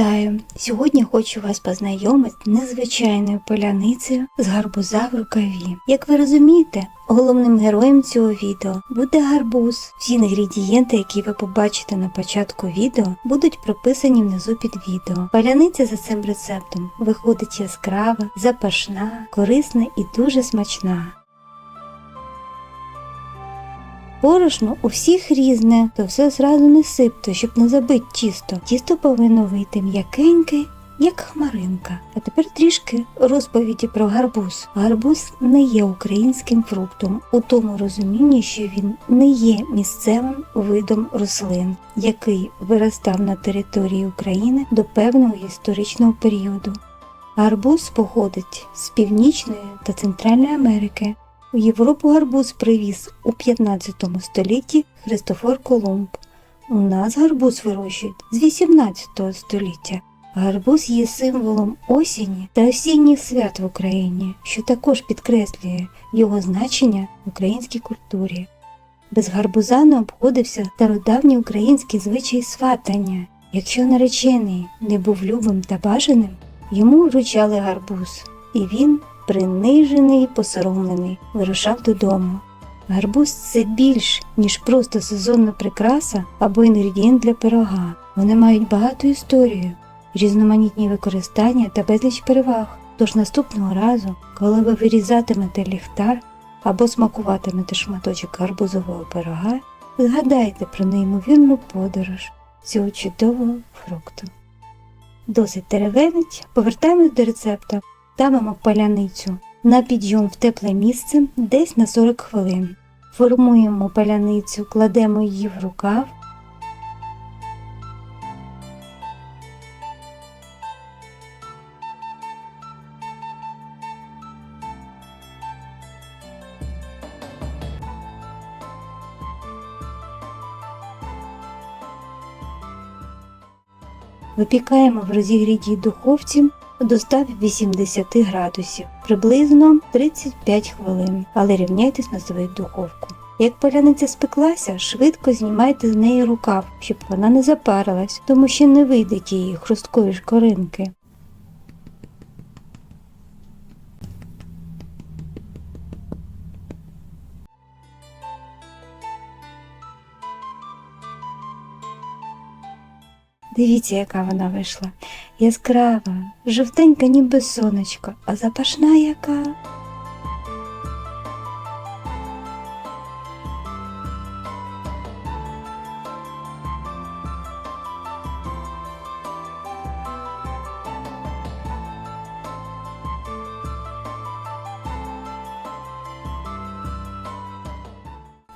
Вітаю! Сьогодні хочу вас познайомити з незвичайною поляницею з гарбуза в рукаві. Як ви розумієте, головним героєм цього відео буде гарбуз. Всі інгредієнти, які ви побачите на початку відео, будуть прописані внизу під відео. Паляниця за цим рецептом виходить яскрава, запашна, корисна і дуже смачна. Борошно у всіх різне, то все зразу не сипто, щоб не забити тісто. Тісто повинно вийти м'якеньке, як хмаринка. А тепер трішки розповіді про гарбуз. Гарбуз не є українським фруктом у тому розумінні, що він не є місцевим видом рослин, який виростав на території України до певного історичного періоду. Гарбуз походить з Північної та Центральної Америки. У Європу гарбуз привіз у 15 столітті Христофор Колумб. У нас гарбуз вирощують з 18 століття. Гарбуз є символом осені та осінніх свят в Україні, що також підкреслює його значення в українській культурі. Без гарбуза не обходився стародавній український звичай сватання. Якщо наречений не був любим та бажаним, йому вручали гарбуз, і він принижений і посоромлений, вирушав додому. Гарбуз це більш, ніж просто сезонна прикраса або інгредієнт для пирога. Вони мають багату історію, різноманітні використання та безліч переваг. Тож наступного разу, коли ви вирізатимете ліхтар або смакуватимете шматочок гарбузового пирога, згадайте про неймовірну подорож цього чудового фрукту. Досить теревенить, повертаємось до рецепта. Ставимо паляницю на підйом в тепле місце десь на 40 хвилин. Формуємо паляницю, кладемо її в рукав. Випікаємо в розігрітій духовці до 180 градусів, приблизно 35 хвилин, але рівняйтесь на свою духовку. Як поляниця спеклася, швидко знімайте з неї рукав, щоб вона не запарилась, тому що не вийде тієї хрусткої шкоринки. Дивіться, яка вона вийшла. Яскрава, жовтенька, ніби сонечко, а запашна яка.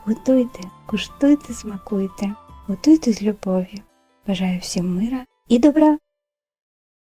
Готуйте, куштуйте, смакуйте, готуйте з любов'ю. Бажаю всім мира і добра!